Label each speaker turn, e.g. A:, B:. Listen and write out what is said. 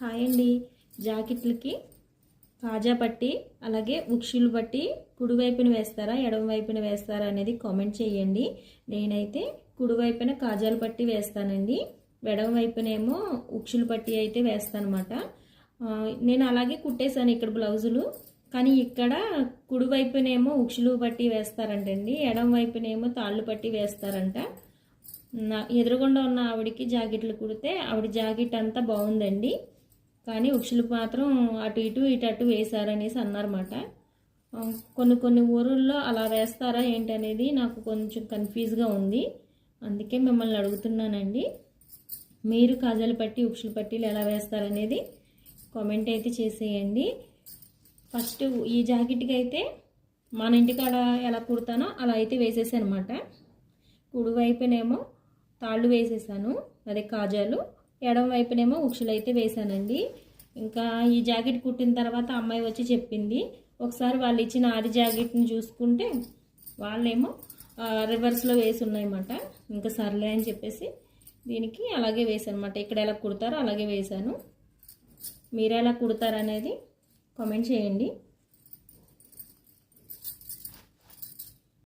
A: Hi అండి. జాకెట్లకి కాజా పట్టి అలాగే ఉక్షులు పట్టి కుడివైపున వేస్తారా ఎడమ వైపున వేస్తారా అనేది కామెంట్ చేయండి. నేనైతే కుడివైపున కాజాలు పట్టి వేస్తానండి. ఎడమ వైపునేమో ఉక్షులు పట్టి అయితే వేస్తానమాట. నేను అలాగే కుట్టేశాను ఇక్కడ బ్లౌజులు. కానీ ఇక్కడ కుడివైపునేమో ఉక్షులు పట్టి వేస్తారంటండి. ఎడమ వైపునేమో తాళ్ళు పట్టి వేస్తారంట. నా ఎదురుగుండా ఉన్న ఆవిడకి జాకెట్లు కుడితే ఆవిడ జాకెట్ అంతా బాగుందండి. కానీ ఉక్షులు మాత్రం అటు ఇటు ఇటు అటు వేశారనేసి అన్నారన్నమాట. కొన్ని కొన్ని ఊరుల్లో అలా వేస్తారా ఏంటనేది నాకు కొంచెం కన్ఫ్యూజ్గా ఉంది. అందుకే మిమ్మల్ని అడుగుతున్నానండి. మీరు కాజాలు పట్టి ఉక్షులు పట్టీలు ఎలా వేస్తారనేది కామెంట్ అయితే చేసేయండి. ఫస్ట్ ఈ జాకెట్కి అయితే మన ఇంటికాడ ఎలా కుడతానో అలా అయితే వేసేసాను అనమాట కుడివైపునేమో తాళ్ళు వేసేసాను అదే కాజాలు. ఎడమ వైపునేమో ఉక్షులు అయితే వేసానండి ఇంకా ఈ జాకెట్ కుట్టిన తర్వాత అమ్మాయి వచ్చి చెప్పింది ఒకసారి వాళ్ళు ఇచ్చిన ఆది జాకెట్ని చూసుకుంటే వాళ్ళేమో రివర్స్లో వేసి ఉన్నాయన్నమాట ఇంకా సర్లే అని చెప్పేసి దీనికి అలాగే వేసానమాట ఇక్కడ ఎలా కుడతారో అలాగే వేసాను మీరు ఎలా కుడతారనేది కామెంట్ చేయండి.